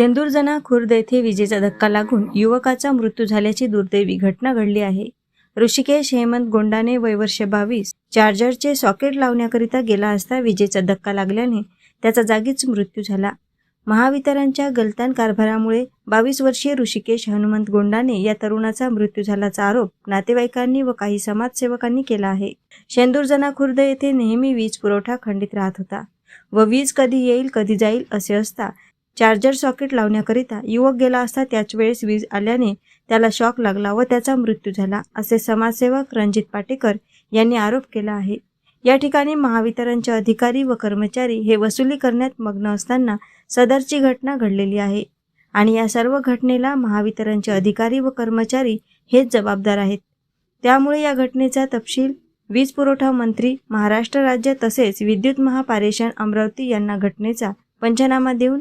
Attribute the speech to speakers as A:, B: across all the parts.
A: शेंदूरजना खुर्द येथे विजेचा धक्का लागून युवकाचा मृत्यू झाल्याची दुर्दैवी घटना घडली आहे. ऋषिकेश हेमंत गोंडाने वयवर्ष बावीस चार्जरचे सॉकेट लावण्याकरिता गेला असता विजेचा धक्का लागल्याने त्याचा जागीच मृत्यू झाला. महावितरणच्या गलतान कारभारामुळे बावीस वर्षीय ऋषिकेश हनुमंत गोंडाने या तरुणाचा मृत्यू झाल्याचा आरोप नातेवाईकांनी व काही समाजसेवकांनी केला आहे. शेंदूरजना खुर्द येथे नेहमी वीज पुरवठा खंडित राहत होता व वीज कधी येईल कधी जाईल असे असता चार्जर सॉकेट लावण्याकरिता युवक गेला असता त्याच वेळेस वीज आल्याने त्याला शॉक लागला व त्याचा मृत्यू झाला असे समाजसेवक रणजित पाटेकर यांनी आरोप केला आहे. या ठिकाणी महावितरणचे अधिकारी व कर्मचारी हे वसुली करण्यात मग्न असताना सदरची घटना घडलेली आहे आणि या सर्व घटनेला महावितरणचे अधिकारी व कर्मचारी हेच जबाबदार आहेत. त्यामुळे या घटनेचा तपशील वीज पुरवठा मंत्री महाराष्ट्र राज्य तसेच विद्युत महापारेषण अमरावती यांना घटनेचा पंचनामा देऊन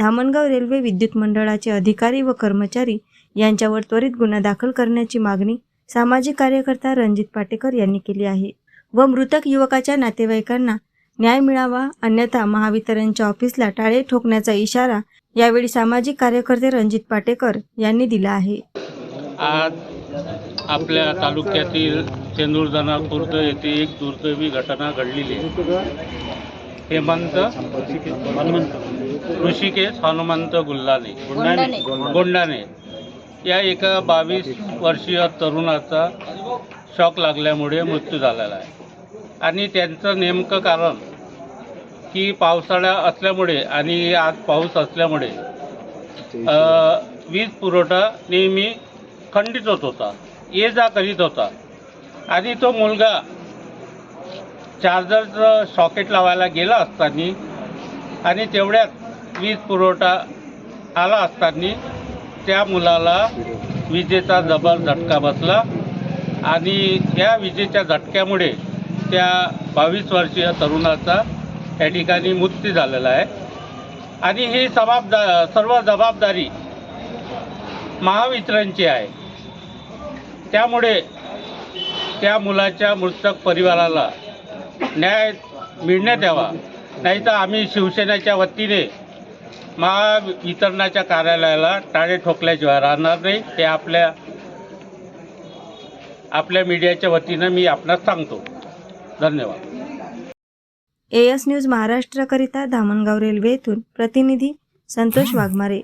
A: धामणगाव रेल्वे विद्युत मंडळाचे अधिकारी व कर्मचारी यांच्यावर त्वरित गुन्हा दाखल करण्याची मागणी सामाजिक कार्यकर्ता रणजित पाटेकर यांनी केली आहे व मृतक युवकाच्या नातेवाईकांना न्याय मिळावा अन्यथा महावितरणच्या ऑफिसला टाळे ठोकण्याचा इशारा यावेळी सामाजिक कार्यकर्ते रणजित पाटेकर यांनी दिला आहे.
B: आज आपल्या तालुक्यातील चेंदूरजना येथे एक दुर्दैवी घटना घडलेली हेमंत ऋषिकेश हनुमंत गुल्लाने गोंडाने. या एका बावीस वर्षीय तरुणाचा शॉक लागल्यामुळे मृत्यू झालेला आहे. आणि त्यांचं नेमकं कारण की पावसाळा असल्यामुळे आणि आज पाऊस असल्यामुळे वीज पुरवठा नेहमी खंडित होत होता. ये जा करीत होता. आणि तो मुलगा चार्जरचं सॉकेट लावायला गेला असताना आणि तेवढ्यात वीज पुरवठा आला असताना त्या मुलाला विजेचा जबर झटका बसला आणि या विजेच्या झटक्यामुळे त्या बावीस वर्षीय तरुणाचा त्या ठिकाणी मृत्यू झालेला आहे. आणि ही जबाबदा सर्व जबाबदारी महावितरणची आहे. त्यामुळे त्या मुलाच्या मृतक परिवाराला न्याय मिळण्यात यावा. नाहीतर आम्ही शिवसेनेच्या वतीने महावितरणाच्या कार्यालयाला टाळे ठोकल्याशिवाय राहणार नाही. ते आपल्या आपल्या मीडियाच्या वतीनं मी आपणास सांगतो. धन्यवाद.
A: एएस न्यूज महाराष्ट्राकरिता धामणगाव रेल्वे येथून प्रतिनिधी संतोष वाघमारे.